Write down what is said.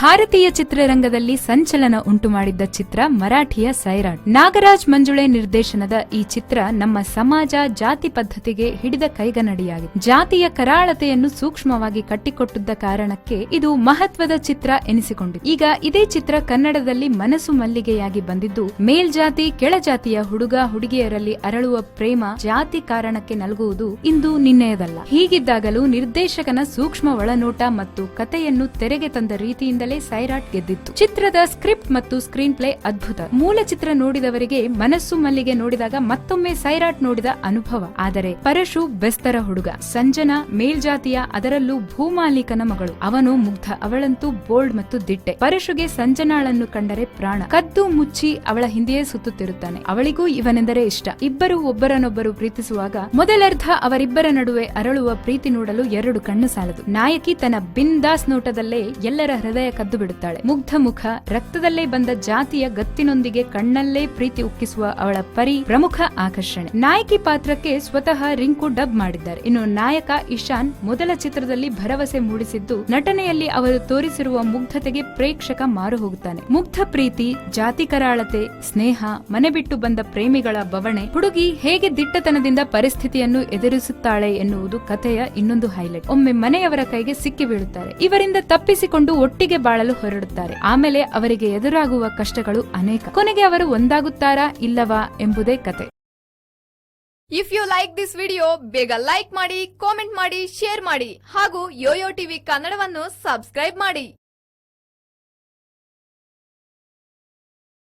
ಭಾರತೀಯ ಚಿತ್ರರಂಗದಲ್ಲಿ ಸಂಚಲನ ಉಂಟು ಮಾಡಿದ್ದ ಚಿತ್ರ ಮರಾಠಿಯ ಸೈರಾಟ್. ನಾಗರಾಜ್ ಮಂಜುಳೆ ನಿರ್ದೇಶನದ ಈ ಚಿತ್ರ ನಮ್ಮ ಸಮಾಜ, ಜಾತಿ ಪದ್ಧತಿಗೆ ಹಿಡಿದ ಕೈಗನ್ನಡಿಯಾಗಿದೆ ಜಾತಿಯ ಕರಾಳತೆಯನ್ನು ಸೂಕ್ಷ್ಮವಾಗಿ ಕಟ್ಟಿಕೊಟ್ಟಿದ್ದ ಕಾರಣಕ್ಕೆ ಇದು ಮಹತ್ವದ ಚಿತ್ರ ಎನಿಸಿಕೊಂಡಿದೆ. ಈಗ ಇದೇ ಚಿತ್ರ ಕನ್ನಡದಲ್ಲಿ ಮನಸ್ಸು ಮಲ್ಲಿಗೆಯಾಗಿ ಬಂದಿದ್ದು ಮೇಲ್ಜಾತಿ ಕೆಳಜಾತಿಯ ಹುಡುಗ, ಹುಡುಗಿಯರಲ್ಲಿ ಅರಳುವ ಪ್ರೇಮ ಜಾತಿ ಕಾರಣಕ್ಕೆ ನಲ್ಗುವುದು ಇಂದು ನಿನ್ನೆಯದಲ್ಲ. ಹೀಗಿದ್ದಾಗಲೂ ನಿರ್ದೇಶಕನ ಸೂಕ್ಷ್ಮ ಒಳನೋಟ ಮತ್ತು ಕಥೆಯನ್ನು ತೆರೆಗೆ ತಂದ ರೀತಿಯಿಂದಲೇ ಸೈರಾಟ್ ಗೆದ್ದಿತ್ತು. ಚಿತ್ರದ ಸ್ಕ್ರಿಪ್ಟ್ ಮತ್ತು ಸ್ಕ್ರೀನ್ ಪ್ಲೇ ಅದ್ಭುತ. ಮೂಲ ಚಿತ್ರ ನೋಡಿದವರಿಗೆ ಮನಸ್ಸು ಮಲ್ಲಿಗೆ ನೋಡಿದಾಗ ಮತ್ತೊಮ್ಮೆ ಸೈರಾಟ್ ನೋಡಿದ ಅನುಭವ. ಆದರೆ ಪರಶು ಬೆಸ್ತರ ಹುಡುಗ. ಸಂಜನಾ ಮೇಲ್ಜಾತಿಯ ಅದರಲ್ಲೂ ಭೂಮಾಲೀಕನ ಮಗಳು. ಅವನು ಮುಗ್ಧ, ಅವಳಂತೂ ಬೋಲ್ಡ್ ಮತ್ತು ದಿಟ್ಟೆ. ಪರಶುಗೆ ಸಂಜನಾಳನ್ನು ಕಂಡರೆ ಪ್ರಾಣ. ಕದ್ದು ಮುಚ್ಚಿ ಅವಳ ಹಿಂದೆಯೇ ಸುತ್ತುತ್ತಿರುತ್ತಾನೆ. ಅವಳಿಗೂ ಇವನೆಂದರೆ ಇಷ್ಟ. ಇಬ್ಬರು ಒಬ್ಬರನ್ನೊಬ್ಬರು ಪ್ರೀತಿಸುವಾಗ ಮೊದಲರ್ಧ ಅವರಿಬ್ಬರ ನಡುವೆ ಅರಳುವ ಪ್ರೀತಿ ನೋಡಲು ಎರಡು ಕಣ್ಣು ಸಾಲದು. ನಾಯಕಿ ತನ್ನ ಬಿಂದಾಸ್ ನೋಟದಲ್ಲೇ ಎಲ್ಲರ ಹೃದಯ ಕದ್ದು ಬಿಡುತ್ತಾಳೆ ಮುಗ್ಧ ಮುಖ, ರಕ್ತದಲ್ಲೇ ಬಂದ ಜಾತಿಯ ಗತ್ತಿನೊಂದಿಗೆ ಕಣ್ಣಲ್ಲೇ ಪ್ರೀತಿ ಉಕ್ಕಿಸುವ ಅವಳ ಪರಿ ಪ್ರಮುಖ ಆಕರ್ಷಣೆ. ನಾಯಕಿ ಪಾತ್ರಕ್ಕೆ ಸ್ವತಃ ರಿಂಕು ಡಬ್ ಮಾಡಿದ್ದಾರೆ. ಇನ್ನು ನಾಯಕ ಇಶಾನ್ ಮೊದಲ ಚಿತ್ರದಲ್ಲಿ ಭರವಸೆ ಮೂಡಿಸಿದ್ದು, ನಟನೆಯಲ್ಲಿ ಅವರು ತೋರಿಸಿರುವ ಮುಗ್ಧತೆಗೆ ಪ್ರೇಕ್ಷಕ ಮಾರು ಹೋಗುತ್ತಾನೆ. ಮುಗ್ಧ ಪ್ರೀತಿ, ಜಾತಿ ಕರಾಳತೆ, ಸ್ನೇಹ, ಮನೆ ಬಿಟ್ಟು ಬಂದ ಪ್ರೇಮಿಗಳ ಬವಣೆ, ಹುಡುಗಿ ಹೇಗೆ ದಿಟ್ಟತನದಿಂದ ಪರಿಸ್ಥಿತಿಯನ್ನು ಎದುರಿಸುತ್ತಾಳೆ ಎನ್ನುವುದು ಕಥೆಯ ಇನ್ನೊಂದು ಹೈಲೈಟ್. ಒಮ್ಮೆ ಮನೆಯವರ ಕೈಗೆ ಸಿಕ್ಕಿ ಬೀಳುತ್ತಾರೆ. ಇವರಿಂದ ತಪ್ಪಿಸಿಕೊಂಡು ಒಟ್ಟಿಗೆ ಬಾಳಲು ಹೊರಡುತ್ತಾರೆ. ಆಮೇಲೆ ಅವರಿಗೆ ಎದುರಾಗುವ ಕಷ್ಟಗಳು ಅನೇಕ. ಕೊನೆಗೆ ಅವರು ಒಂದಾಗುತ್ತಾರಾ ಇಲ್ಲವಾ ಎಂಬುದೇ ಕತೆ. If you like this video ಬೇಗ ಲೈಕ್ ಮಾಡಿ ಕಾಮೆಂಟ್ ಮಾಡಿ ಶೇರ್ ಮಾಡಿ ಹಾಗೂ ಯೋಯೋ ಟಿವಿ ಕನ್ನಡವನ್ನು ಸಬ್ಸ್ಕ್ರೈಬ್ ಮಾಡಿ.